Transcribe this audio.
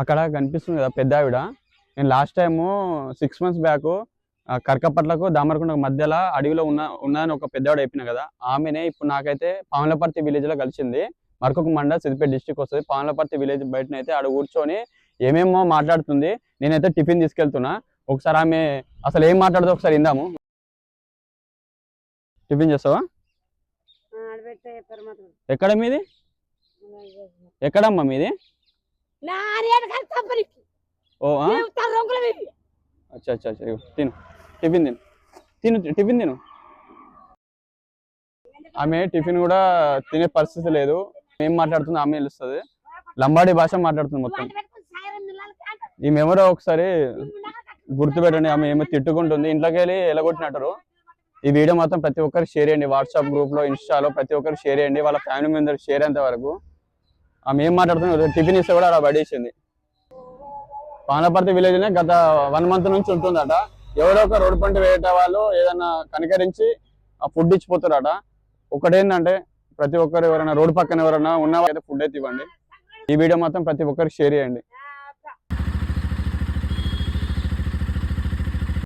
అక్కడ కనిపిస్తుంది కదా పెద్ద ఆవిడ. నేను last time six months back కరకపట్లకు Damarakonda మధ్యలో అడవిలో ఉన్న ఉన్నదని ఒక పెద్ద ఆవిడ చెప్పిన కదా ఆమెనే ఇప్పుడు నాకైతే పాములపర్తి విలేజ్లో కలిసింది. మరొక మండ సిద్దిపేట డిస్టిక్ వస్తుంది. పాములపర్తి విలేజ్ బయటనైతే ఆడ కూర్చొని ఏమేమో మాట్లాడుతుంది. నేనైతే టిఫిన్ తీసుకెళ్తున్నా. ఒకసారి ఆమె అసలు ఏం మాట్లాడుతుందో ఒకసారి ఇందాము టిఫిన్ చేస్తావా? ఎక్కడ మీది? ఎక్కడమ్మా మీది? నా ఆర్యాడు కాదు కంపెనీకి ఓ ఆ? చెప్తాను రంగులు ఇవి. అచ్చా అచ్చా అచ్చా ఇగో తిను. టిఫిన్ తిను. తిను టిఫిన్ తిను. ఆమె టిఫిన్ కూడా తినే పరిస్థితి లేదు. ఏం మాట్లాడుతుందో ఆమె తెలుస్తుంది. లంబాడీ భాష మాట్లాడుతుంది మొత్తం. ఈమె ఎవరో ఒకసారి. గుర్తుపెట్టండి ఆమె ఏమో తిట్టుకుంటుంది. ఇంట్లోకి వెళ్ళి ఎలగొట్టినట్టు. ఈ వీడియో మొత్తం ప్రతి ఒక్కరికి షేర్ చేయండి. వాట్సాప్ గ్రూప్లో ఇన్స్టాలో ప్రతి ఒక్కరికి షేర్ చేయండి. వాళ్ళ ఫ్యామిలీ మెంబర్ షేర్ అయ్యేంత వరకు. ఆమె ఏం మాట్లాడుతుంది టిఫిన్ ఇస్తే కూడా అలా పడేసింది. పానపర్తి విలేజ్ నే గత వన్ మంత్ నుంచి ఉంటుందట. ఎవరో ఒక రోడ్డు పంట వేయట వాళ్ళు ఏదన్నా కనికరించి ఆ ఫుడ్ ఇచ్చిపోతారట. ఒకటేంటంటే ప్రతి ఒక్కరు ఎవరైనా రోడ్డు పక్కన ఎవరైనా ఉన్న వాళ్ళైతే ఫుడ్ అయితే ఇవ్వండి. ఈ వీడియో మాత్రం ప్రతి ఒక్కరికి షేర్ చేయండి.